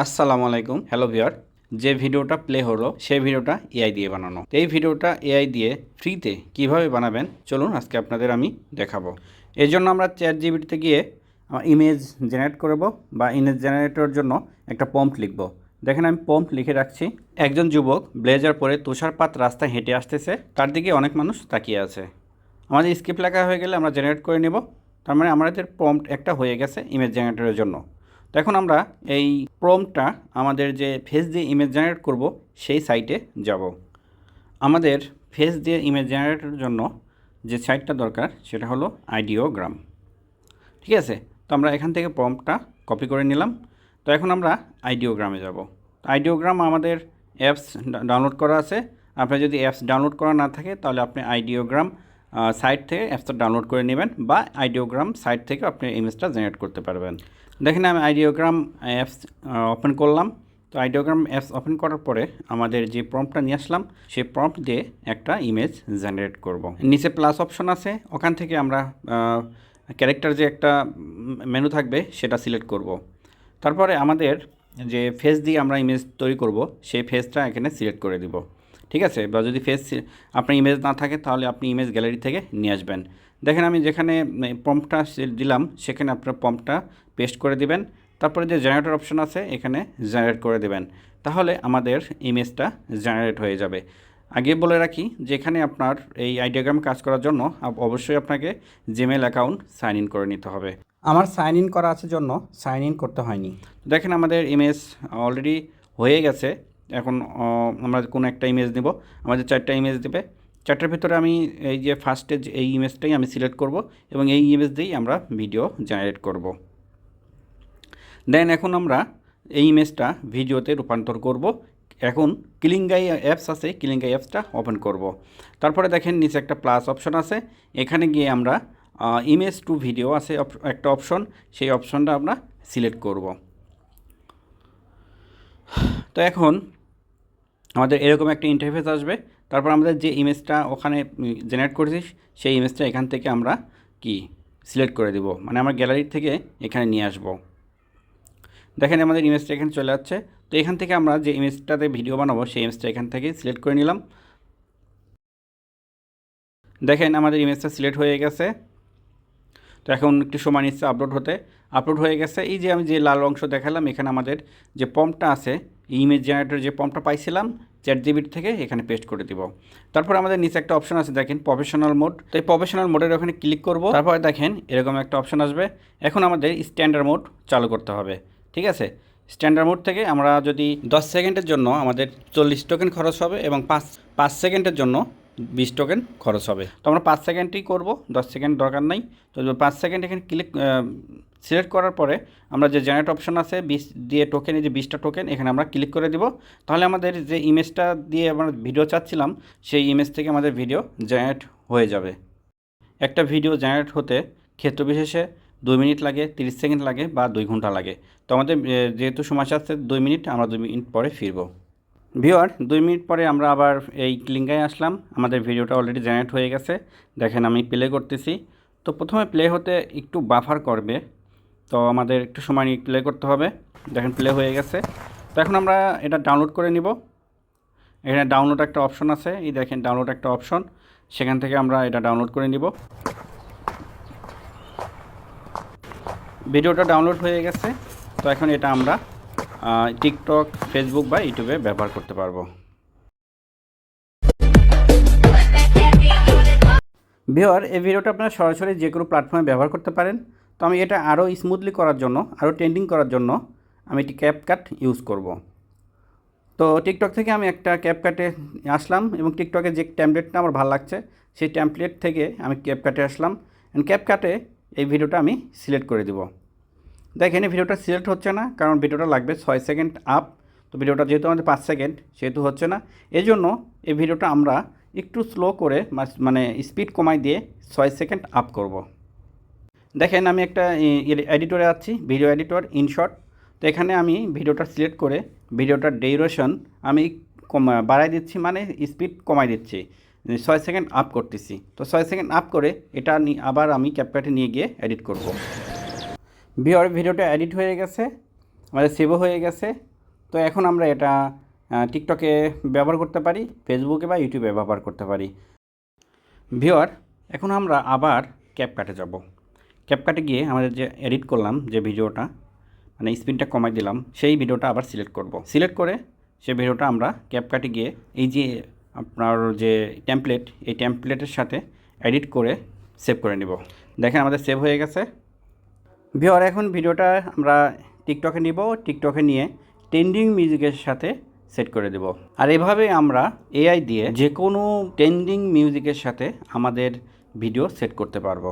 আসসালামু আলাইকুম। Hello viewer যে ভিডিওটা প্লে হলো, সেই ভিডিওটা এআই দিয়ে বানানো। এই ভিডিওটা এআই দিয়ে ফ্রিতে কীভাবে বানাবেন, চলুন আজকে আপনাদের আমি দেখাবো। এই জন্য আমরা চ্যাট জিবিটিতে গিয়ে আমার ইমেজ জেনারেট করব বা ইমেজ জেনারেটরের জন্য একটা পম্প লিখব। দেখেন আমি পম্প লিখে রাখছি। একজন যুবক ব্লেজার পরে তুষারপাত রাস্তায় হেঁটে আসতেছে, তার দিকে অনেক মানুষ তাকিয়ে আছে। আমাদের স্ক্রিপ্ট লেখা হয়ে গেলে আমরা জেনারেট করে নেব। তার মানে আমাদের পম্প একটা হয়ে গেছে ইমেজ জেনারেটরের জন্য। তো এখন আমরা এই প্রম্পটটা আমাদের যে ফেস দিয়ে ইমেজ জেনারেট করব, সেই সাইটে যাব। আমাদের ফেস দিয়ে ইমেজ জেনারেটের জন্য যে সাইটটা দরকার, সেটা হলো আইডিওগ্রাম ঠিক আছে? তো আমরা এখান থেকে প্রম্পটটা কপি করে নিলাম। তো এখন আমরা আইডিওগ্রামে যাব। আইডিওগ্রাম আমাদের অ্যাপস ডাউনলোড করা আছে। আপনার যদি অ্যাপস ডাউনলোড করা না থাকে, তাহলে আপনি আইডিওগ্রাম সাইট থেকে অ্যাপসটা ডাউনলোড করে নেবেন বা আইডিওগ্রাম সাইট থেকে আপনি ইমেজটা জেনারেট করতে পারবেন। দেখেন আমি আইডিওগ্রাম অ্যাপস ওপেন করলাম। তো আইডিওগ্রাম অ্যাপস ওপেন করার পরে আমাদের যে প্রম্পটটা নিয়ে আসলাম, সেই প্রম্পট দিয়ে একটা ইমেজ জেনারেট করব। নিচে প্লাস অপশন আছে, ওখান থেকে আমরা ক্যারেক্টার যে একটা মেনু থাকবে, সেটা সিলেক্ট করব। তারপরে আমাদের যে ফেস দিয়ে আমরা ইমেজ তৈরি করব, সেই ফেসটা এখানে সিলেক্ট করে দিব। ঠিক আছে? বা যদি ফেস আপনার ইমেজ না থাকে, তাহলে আপনি ইমেজ গ্যালারি থেকে নিয়ে আসবেন। দেখেন আমি যেখানে পম্পটা দিলাম সেখানে আপনার পম্পটা পেস্ট করে দিবেন। তারপরে যে জেনারেটর অপশন আছে এখানে জেনারেট করে দেবেন। তাহলে আমাদের ইমেজটা জেনারেট হয়ে যাবে। আগে বলে রাখি যেখানে আপনার এই আইডিয়াগ্রাম কাজ করার জন্য অবশ্যই আপনাকে জিমেল অ্যাকাউন্ট সাইন ইন করে নিতে হবে। আমার সাইন ইন করা আছে জন্য সাইন ইন করতে হয়নি। দেখেন আমাদের ইমেজ অলরেডি হয়ে গেছে। এখন আমরা কোনো একটা ইমেজ নেব। আমাদের চারটা ইমেজ দেবে। চারটার ভিতরে আমি এই যে ফার্স্টে এই ইমেজটাই আমি সিলেক্ট করব এবং এই ইমেজ দিয়েই আমরা ভিডিও জেনারেট করব। দেন এখন আমরা এই ইমেজটা ভিডিওতে রূপান্তর করব। এখন কিলিঙ্গাই অ্যাপস আছে কিলিঙ্গাই অ্যাপসটা ওপেন করব। তারপরে দেখেন নিচে একটা প্লাস অপশন আছে। এখানে গিয়ে আমরা ইমেজ টু ভিডিও আছে একটা অপশন সেই অপশনটা আমরা সিলেক্ট করব। তো এখন আমাদের এরকম একটা ইন্টারফেস আসবে। তারপর আমাদের যে ইমেজটা ওখানে জেনারেট করেছিস, সেই ইমেজটা এখান থেকে আমরা কি সিলেক্ট করে দেব। মানে আমার গ্যালারি থেকে এখানে নিয়ে আসব। দেখেন আমাদের ইমেজটা এখানে চলে যাচ্ছে তো এখান থেকে আমরা যে ইমেজটাতে ভিডিও বানাবো, সেই ইমেজটা এখান থেকে সিলেক্ট করে নিলাম। দেখেন আমাদের ইমেজটা সিলেক্ট হয়ে গেছে। তো এখন একটু সময় নিচ্ছে আপলোড হতে। আপলোড হয়ে গেছে। এই যে আমি যে লাল অংশ দেখালাম, এখানে আমাদের যে পম্পটা আছে ইমেজ জেনারেটর যে পম্পটা পাইছিলাম চ্যাট জিবির থেকে এখানে পেস্ট করে দিব। তারপর আমাদের নিচে একটা অপশন আছে, দেখেন প্রফেশনাল মোড তো এই প্রফেশনাল মোডের ওখানে ক্লিক করব। তারপরে দেখেন, এরকম একটা অপশন আসবে। এখন আমাদের স্ট্যান্ডার্ড মোড চালু করতে হবে, ঠিক আছে? স্ট্যান্ডার্ড মোড থেকে আমরা যদি দশ সেকেন্ডের জন্য আমাদের চল্লিশ টোকেন খরচ হবে এবং পাঁচ পাঁচ সেকেন্ডের জন্য বিশ টোকেন খরচ হবে। তো আমরা পাঁচ সেকেন্ডই করব, দশ সেকেন্ড দরকার নাই। তো পাঁচ সেকেন্ড এখানে ক্লিক সিলেক্ট করার পরে আমরা যে জেনারেট অপশন আছে, বিশ দিয়ে টোকেন এই যে বিশটা টোকেন এখানে আমরা ক্লিক করে দিব। তাহলে আমাদের যে ইমেজটা দিয়ে আমরা ভিডিও চাচ্ছিলাম, সেই ইমেজ থেকে আমাদের ভিডিও জেনারেট হয়ে যাবে। একটা ভিডিও জেনারেট হতে ক্ষেত্র বিশেষে দুই মিনিট লাগে, তিরিশ সেকেন্ড লাগে বা দুই ঘণ্টা লাগে। তো আমাদের যেহেতু সময় আছে, দুই মিনিট, আমরা দুই মিনিট পরে ফিরব। ভিওয়ার দুই মিনিট পরে আমরা আবার এই ক্লিঙ্গায় আসলাম। আমাদের ভিডিওটা অলরেডি জেনারেট হয়ে গেছে। দেখেন আমি প্লে করতেছি। তো প্রথমে প্লে হতে একটু বাফার করবে। তো আমাদের একটু সময় নিয়ে প্লে করতে হবে। দেখেন প্লে হয়ে গেছে। তো এখন আমরা এটা ডাউনলোড করে নিব। এখানে ডাউনলোড একটা অপশন আছে। এই দেখেন ডাউনলোড একটা অপশন সেখান থেকে আমরা এটা ডাউনলোড করে নিব। ভিডিওটা ডাউনলোড হয়ে গেছে। তো এখন এটা আমরা টিকটক ফেসবুক বা ইউটিউবে ব্যবহার করতে পারব। ভিওর এই ভিডিওটা আপনারা সরাসরি যে কোনো প্ল্যাটফর্মে ব্যবহার করতে পারেন। তো আমি এটা আরও স্মুথলি করার জন্য আরও ট্রেন্ডিং করার জন্য আমি একটি ক্যাপকাট ইউজ করব। তো টিকটক থেকে আমি একটা ক্যাপকাটে আসলাম এবং টিকটকে যে ট্যাম্পলেটটা আমার ভালো লাগছে, সেই ট্যাম্পলেট থেকে আমি ক্যাপকাটে আসলাম। অ্যান্ড ক্যাপকাটে এই ভিডিওটা আমি সিলেক্ট করে দিব। দেখেন, এই ভিডিওটা সিলেক্ট হচ্ছে না, কারণ ভিডিওটা লাগবে ছয় সেকেন্ড আপ তো ভিডিওটা যেহেতু আমাদের পাঁচ সেকেন্ড সেহেতু হচ্ছে না। এই জন্য এই ভিডিওটা আমরা একটু স্লো করে মানে স্পিড কমাই দিয়ে ছয় সেকেন্ড আপ করব। দেখেন, আমি একটা এডিটরে আছি ভিডিও এডিটর ইনশর্ট তো এখানে আমি ভিডিওটা সিলেক্ট করে ভিডিওটার ডিউরেশন আমি বাড়াই দিচ্ছি মানে স্পিড কমাই দিচ্ছি। ছয় সেকেন্ড আপ করতেছি। তো ছয় সেকেন্ড আপ করে এটা আবার আমি ক্যাপকাটে নিয়ে গিয়ে এডিট করব। ভিওর ভিডিওটা এডিট হয়ে গেছে আমাদের সেভও হয়ে গেছে। তো এখন আমরা এটা টিকটকে ব্যবহার করতে পারি ফেসবুকে বা ইউটিউবে ব্যবহার করতে পারি। ভিওর, এখন আমরা আবার ক্যাপকাটে যাব। ক্যাপকাটে গিয়ে আমাদের যে এডিট করলাম যে ভিডিওটা মানে স্পিনটা কমাই দিলাম, সেই ভিডিওটা আবার সিলেক্ট করব। সিলেক্ট করে সেই ভিডিওটা আমরা ক্যাপকাটে গিয়ে এই যে আপনার যে টেমপ্লেট এই টেমপ্লেটের সাথে এডিট করে সেভ করে নিব। দেখেন আমাদের সেভ হয়ে গেছে। ভিওর এখন ভিডিওটা আমরা টিকটকে নিব। টিকটকে নিয়ে ট্রেন্ডিং মিউজিকের সাথে সেট করে দেব। আর এভাবে আমরা এআই দিয়ে যে কোনো ট্রেন্ডিং মিউজিকের সাথে আমাদের ভিডিও সেট করতে পারব।